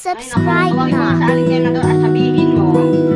Subscribe na. Ay, naku, huwag mo sabihin mo.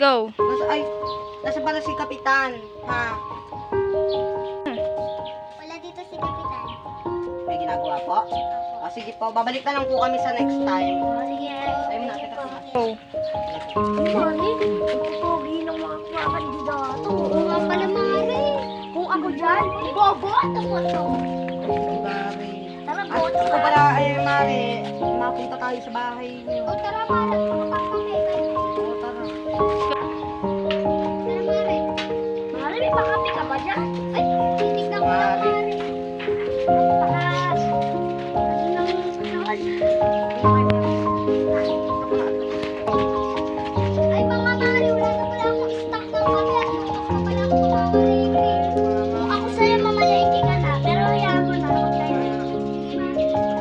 Go. Nasa, ay, nasa pala si Kapitan. Ha? Wala dito si Kapitan. May ginagawa po? O, oh, ah, sige po. Babalik na lang po kami sa next time. O, sige. Time na kita. Go. Mali, pupugi ng mga mga kandidato. Oo nga pala, Mari. Kung ako dyan, boboto mo to ko pala ay mare, mapunta tayo sa bahay niyo. O tara, mare.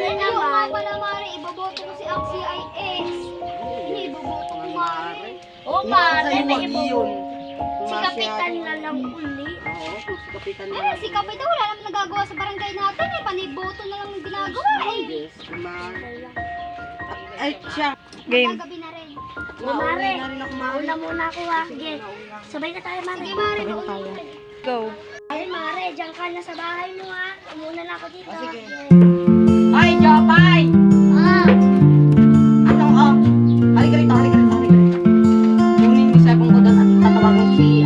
Mari naman. Oo pala, Mari. Iboboto ko si Axie IX. Hindi, iboboto ko, Mari. Oo, Mari. May iboboto. Si Kapitan na lang uli. Oo, si Kapitan na lang. si Kapitan wala naman nagagawa sa barangay natin eh. Paniboto na lang ginagawa eh. Yes, Mari. Ay, diba? siya. Game. Gabi na rin. Mare, una muna ako ah. Sige, sabay na tayo, Mare. Sige, Mare. Go. Ay, Mare, dyan ka na sa bahay mo ah. Muna na ako dito. Oh, sige. Hoy, Jopay! Ah. Anong off? Halika rito, halika rito, halika rito. Kunin mo yung sabong ko doon at tatawagan si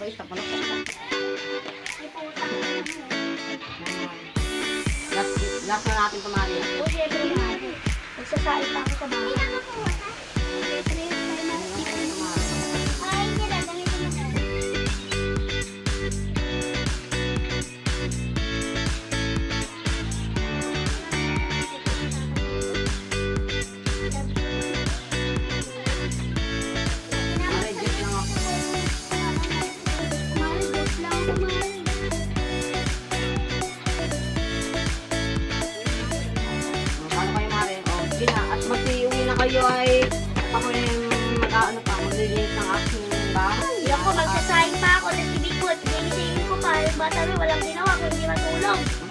ako isang ko na Last, last na natin tumali. O, siyempre, Mario. Magsasait ako sa bahay. katabi, walang ginawa kundi matulog.